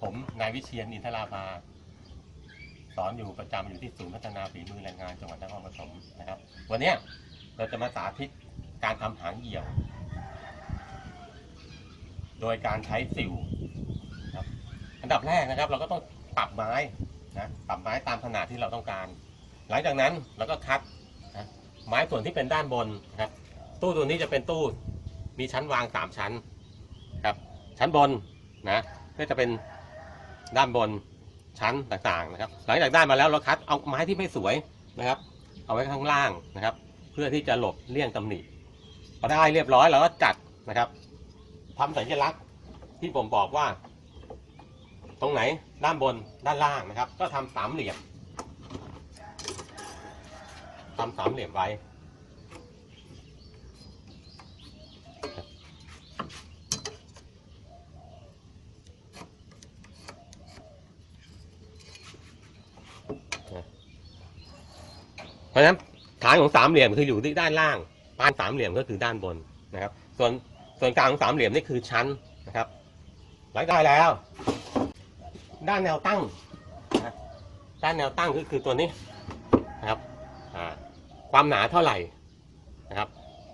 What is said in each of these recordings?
ผมนายวิเชียนอินทราภาสอนอยู่ประจำอยู่ที่ศูนย์พัฒนาฝีมือแรงงานจังหวัดนครปฐมนะครับ วันนี้เราจะมาสาธิตการทำหางเหี่ยว โดยการใช้สิวครับอันดับแรกนะครับ เราก็ต้องปรับไม้นะปรับไม้ตามขนาดที่เราต้องการ หลังจากนั้นเราก็คัดนะไม้ส่วนที่เป็นด้านบนนะครับ ตู้ตัวนี้จะเป็นตู้มีชั้นวางสามชั้นครับ ชั้นบนนะก็จะเป็น ด้านบนชั้นต่างๆนะครับ หลังจากได้มาแล้วเราคัดเอาไม้ที่ไม่สวยนะครับ เอาไว้ข้างล่างนะครับ เพื่อที่จะหลบเลี่ยงตำหนิพอได้เรียบร้อยเราก็จัดนะครับทำสัญลักษณ์ที่ผมบอกว่า ตรงไหนด้านบนด้านล่างนะครับ ก็ทำสามเหลี่ยมทำสามเหลี่ยมไว้ ราะฉะนั้นฐานของสามเหลี่ยมคืออยู่ที่ด้านล่างปานสามเหลี่ยมก็คือด้านบนนะครับ ส่วนส่วนกลางของสามเหลี่ยมนี่คือชั้นนะครับหลังได้แล้ว ด้านแนวตั้งด้านแนวตั้งก็คือตัวนี้นะครับความหนาเท่าไหร่นะครับ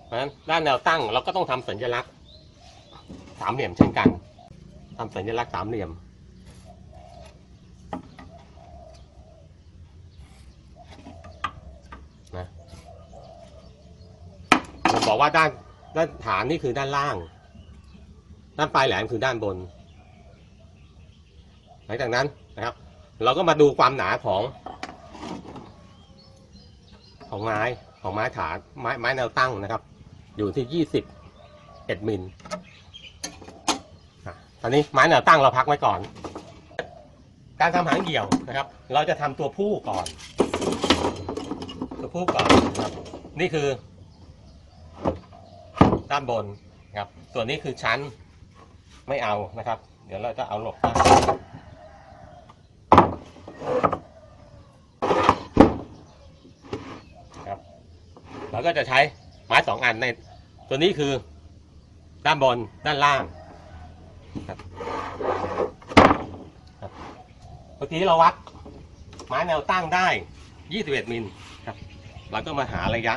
เพราะฉะนั้นด้านแนวตั้งเราก็ต้องทำสัญลักษณ์สามเหลี่ยมเช่นกันทำสัญลักษณ์สามเหลี่ยม บอกว่าด้านด้านฐานนี่คือด้านล่าง ด้านปลายแหลมคือด้านบน หลังจากนั้นนะครับ เราก็มาดูความหนาของ ของไม้ของไม้ฐานไม้ไม้แนวตั้งนะครับ อยู่ที่ยี่สิบเอ็ดมิลตอนนี้ไม้แนวตั้งเราพักไว้ก่อน การทำหางเหี่ยวนะครับ เราจะทำตัวผู้ก่อน ตัวผู้ก่อนนะครับ นี่คือ ด้านบนนะครับ ส่วนนี้คือชั้นไม่เอานะครับ เดี๋ยวเราจะเอาหลบครับเราก็จะใช้ไม้สองอันในตัวนี้คือด้านบนด้านล่างครับครับเมื่อกี้เราวัดไม้แนวตั้งได้ 21 มิลครับเราก็มาหาระยะ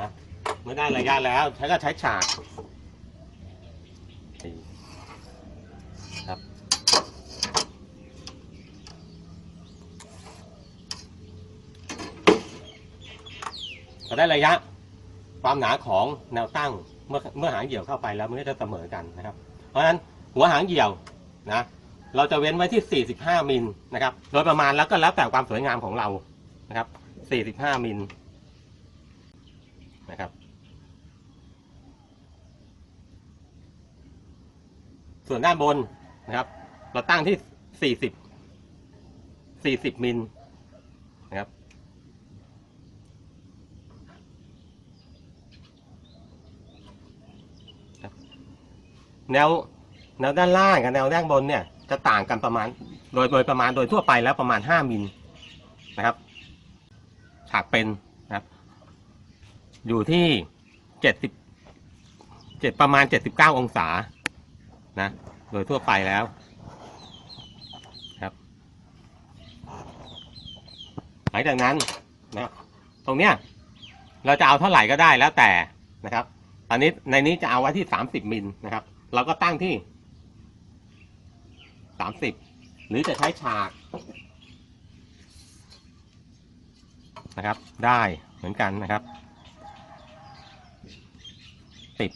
นะเมื่อได้ระยะแล้วใช้ก็ใช้ฉากครับ พอได้ระยะความหนาของแนวตั้งเมื่อเมื่อหางเหี่ยวเข้าไปแล้วมันก็จะเสมอกันนะครับ เพราะฉะนั้นหัวหางเหี่ยวนะเราจะเว้นไว้ที่ 45 มิลนะครับ โดยประมาณแล้วก็แล้วแต่ความสวยงามของเรานะครับ 45 มิล นะครับ ส่วนด้านบนนะครับ เราตั้งที่ 40 40มิลนะครับ แนวแนวด้านล่างกับแนวด้านบนเนี่ยจะต่างกันประมาณโดยโดยประมาณโดยทั่วไปแล้วประมาณ 5มิลนะครับ ฉากเป็น อยู่ที่เจ็ดสิบเจ็ดประมาณเจ็ดสิบเก้าองศานะ โดยทั่วไปแล้วครับ หลังจากนั้นนะตรงเนี้ยเราจะเอาเท่าไหร่ก็ได้แล้วแต่นะครับตอนนี้ในนี้จะเอาไว้ที่สามสิบมิลนะครับ เราก็ตั้งที่สามสิบหรือจะใช้ฉากนะครับ ได้เหมือนกันนะครับ สิบ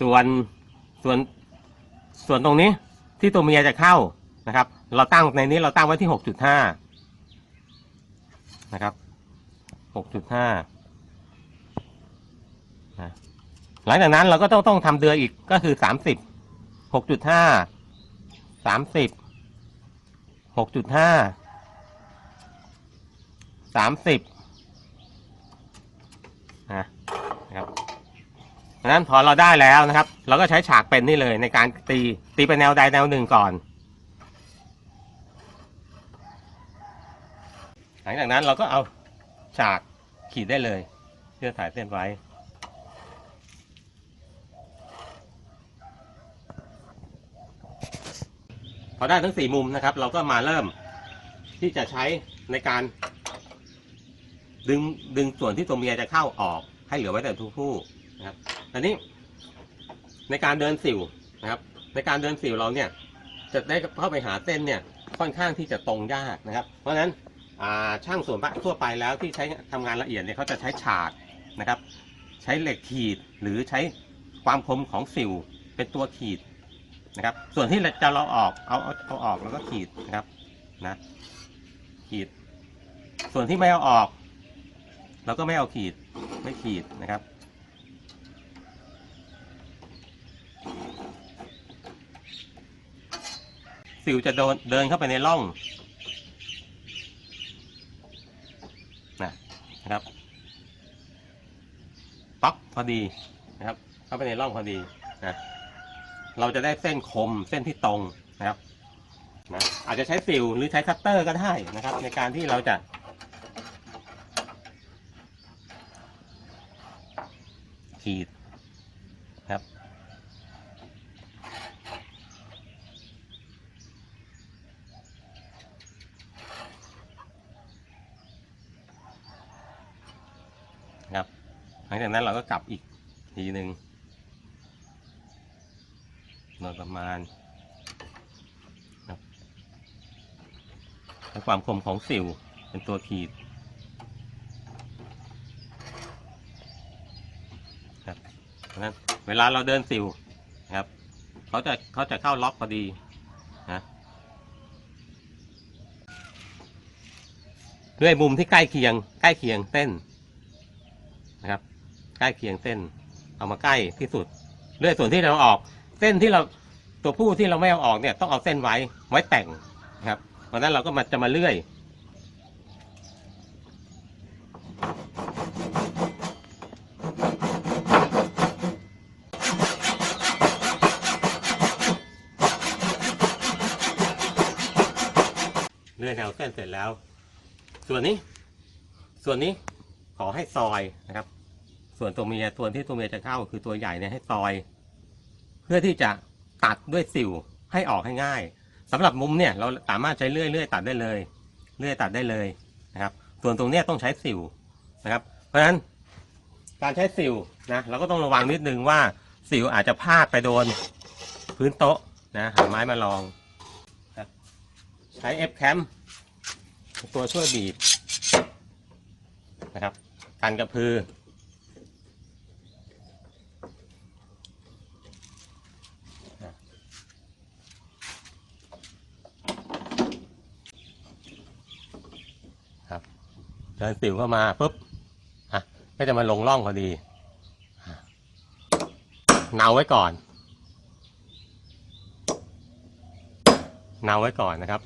ส่วนส่วนส่วนตรงนี้ที่ตัวเมียจะเข้านะครับ เราตั้งในนี้เราตั้งไว้ที่หกจุดห้านะครับหกจุดห้าหลังจากนั้นเราก็ต้องต้องทำเดืออีกก็คือสามสิบหกจุดห้าสามสิบหกจุดห้าสามสิบ ดังนั้นพอเราได้แล้วนะครับ เราก็ใช้ฉากเป็นนี่เลยในการตีตีไปแนวใดแนวหนึ่งก่อน หลังจากนั้นเราก็เอาฉากขีดได้เลยเพื่อถ่ายเส้นไว้พอได้ทั้งสี่มุมนะครับ เราก็มาเริ่มที่จะใช้ในการดึงดึงส่วนที่ตัวเมียจะเข้าออกให้เหลือไว้แต่ตัวผู้ นะครับอันนี้ในการเดินสิวนะครับ ในการเดินสิวเราเนี่ย จะได้เข้าไปหาเส้นเนี่ยค่อนข้างที่จะตรงยากนะครับ เพราะฉะนั้นช่างส่วนมากทั่วไปแล้วที่ใช้ทำงานละเอียดเนี่ยเขาจะใช้ฉากนะครับ ใช้เหล็กขีดหรือใช้ความคมของสิวเป็นตัวขีดนะครับ ส่วนที่จะเราออกเอาเอาเอาออกแล้วก็ขีดนะครับนะขีด ส่วนที่ไม่เอาออกเราก็ไม่เอาขีดไม่ขีดนะครับ สิวจะโดนเดินเข้าไปในร่องนะนะครับป๊อกพอดีนะครับ เข้าไปในร่องพอดีนะเราจะได้เส้นคมเส้นที่ตรงนะครับนะอาจจะใช้สิวหรือใช้คัตเตอร์ก็ได้นะครับ ในการที่เราจะขีดครับ ครับห ลังจากนั้นเราก็กลับอีกทีหนึ่งโดยประมาณครับใช้ความคมของสิวเป็นตัวขีดครับเพราะฉะนั้นเวลาเราเดินสิวนะครับเขาจะเขาจะเข้าล็อกพอดีนะด้วยมุมที่ใกล้เคียง ใกล้เคียงเส้นนะครับ ล้เคียงเส้น เอามาใกล้ที่สุดเลื่อยส่วนที่เราออก เส้นที่เราตัวผู้ที่เราไม่เอาออกเนี่ยต้องเอาเส้นไว้ไว้แต่งนะครับเพราะฉะนั้นเราก็มาจะมาเลื่อย เลื่อยแนวเส้นเสร็จแล้ว ส่วนนี้ ส่วนนี้ขอให้ซอยนะครับ ส่วนตัวเมียส่วนที่ตัวเมียจะเข้าคือตัวใหญ่เนี่ยให้ซอย เพื่อที่จะตัดด้วยสิวให้ออกให้ง่ายสำหรับมุมเนี่ยเราสามารถใช้เลื่อยเลื่อยตัดได้เลย เลื่อยตัดได้เลยนะครับ ส่วนตรงเนี้ยต้องใช้สิวนะครับ เพราะฉะนั้นการใช้สิวนะเราก็ต้องระวังนิดนึงว่าสิวอาจจะพลาดไปโดนพื้นโต๊ะนะหาไม้มาลองใช้ F cam ตัวช่วยบีบนะครับกันกระพือ ครับเดินสิวเข้ามาปุ๊บอะก็จะมาลงร่องพอดีเนาไว้ก่อนเนาไว้ก่อนนะครับ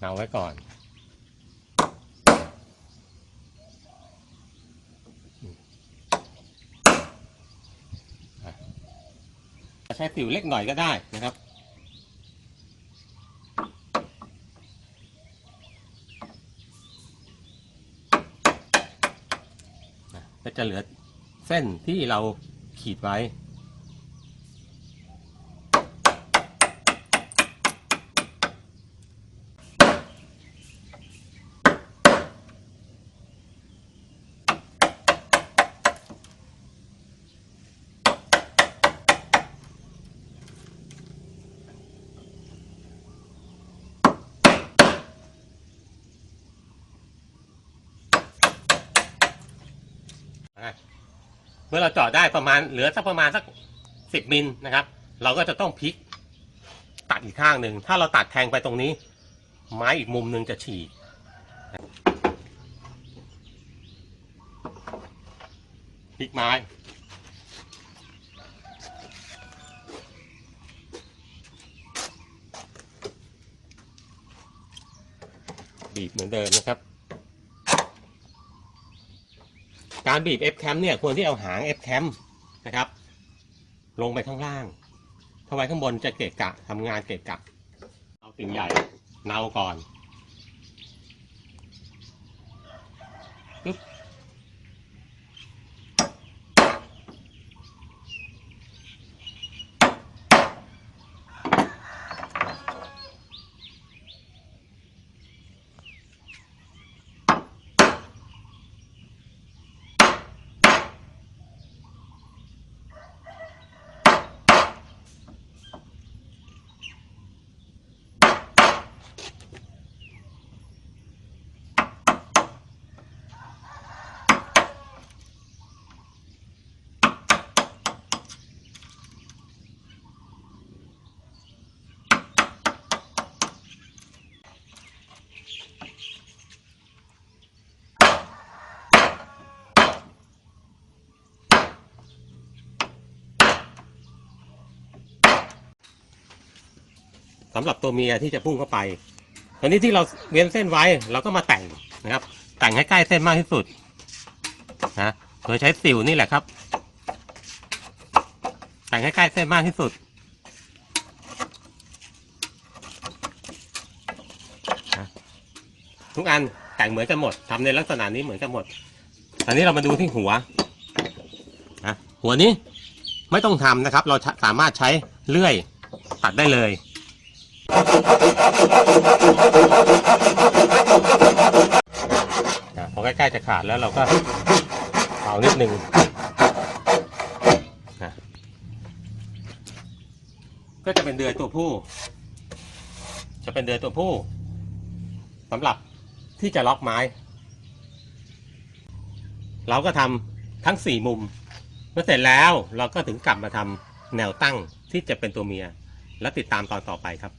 เนาไว้ก่อน ใช้สิวเล็กหน่อยก็ได้นะครับ จะเหลือเส้นที่เราขีดไว้ มื่อเราเจาะได้ประมาณเหลือสักประมาณสักสิบมิลนะครับ เราก็จะต้องพลิก ตัดอีกข้างหนึ่ง ถ้าเราตัดแทงไปตรงนี้ ไม้อีกมุมหนึ่งจะฉีกพลิกไม้บีบเหมือนเดิมนะครับ การบีบ F cam เนี่ยควรที่เอาหาง F cam นะครับ ลงไปข้างล่างถ้าไว้ข้างบนจะเกะกะทำงานเกะกะ เอาสิ่งใหญ่เนาก่อน สำหรับตัวเมียที่จะพุ่งเข้าไป ตอนนี้ที่เราเว้นเส้นไว้เราก็มาแต่งนะครับ แต่งให้ใกล้เส้นมากที่สุดนะโดยใช้สิวนี่แหละครับ แต่งให้ใกล้เส้นมากที่สุดทุกอันแต่งเหมือนกันหมดทำในลักษณะนี้เหมือนกันหมดตอนนี้เรามาดูที่หัวนะหัวนี้ไม่ต้องทำนะครับ เราสามารถใช้เลื่อยตัดได้เลย พอใกล้ๆจะขาดแล้วเราก็เป่านิดนึงนะก็จะเป็นเดือยตัวผู้ จะเป็นเดือยตัวผู้สำหรับที่จะล็อกไม้ เราก็ทำทั้งสี่มุมเมื่อเสร็จแล้วเราก็ถึงกลับมาทำแนวตั้งที่จะเป็นตัวเมีย แล้วติดตามตอนต่อไปครับ